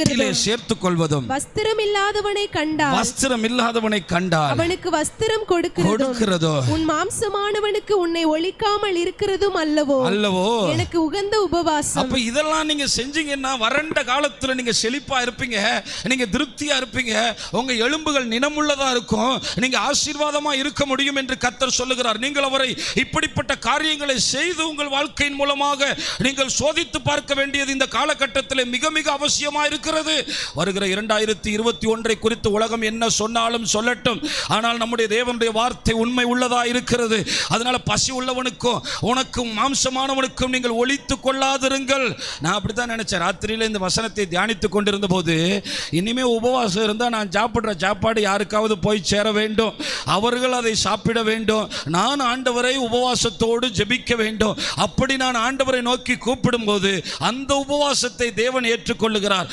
கொள்ளுகிறதும் சேர்த்துக் கொள்வதும் வஸ்திரம் இல்லாதவனை கண்டால் வஸ்திரம் இல்லாதவனை கண்டால் அவனுக்கு வஸ்திரம் கொடுக்கிறதோ? உன் மாம்சமானவனுக்கு உன்னை ஒழிக்காமல் இருக்கிறதும் அல்லவோ? அல்லவோ? எனக்கு உகந்த உபவாசம். அப்ப இதெல்லாம் நீங்க செஞ்சீங்கன்னா வறண்ட காலத்துல நீங்க செழிப்பா இருப்பீங்க நீங்க திருப்தியா இருப்பீங்க உங்க எலும்புகள் நினமுள்ளதா இருக்கும் நீங்க ஆசீர்வாதமா இருக்க முடியும் என்று கத்தர் சொல்லுகிறார். நீங்கள் அவரை இப்படிப்பட்ட காரியங்களை செய்து உங்கள் வாழ்க்கையின் மூலமாக நீங்கள் சோதித்து பார்க்க வேண்டியது இந்த காலகட்டத்தில் மிக மிக அவசியமா இருக்கிறது. வருகிற இரண்டாயிரத்தி இருபத்தி ஒன்றை குறித்து உலகம் என்ன சொன்னாலும் சொல்லட்டும். ஆனால் நம்முடைய தேவனுடைய வார்த்தை உண்மை உள்ளதா இருக்கிறது. அதனால பசி உள்ளவனுக்கும் உனக்கும் மாம்சமானவனுக்கும் நீங்கள் ஒழித்து கொள்ளாதிருங்கள். நான் அப்படித்தான் நினைச்சேன். ராத்திரியில இந்த வசனத்தை தியானித்து கொண்டிருந்த போது இனிமே உபவாசம் இருந்தா நான் சாப்பிடுற சாப்பாடு யாருக்காவது போய் சேர வேண்டும். அவர்கள் அதை சாப்பிட வேண்டும். நான் ஆண்டவரை உபவாசத்தோடு ஜெபிக்க வேண்டும். அப்படி நான் ஆண்டவரை நோக்கி கூப்பிடும்போது அந்த உபவாசத்தை தேவன் ஏற்றுக்கொள்ளுகிறார்.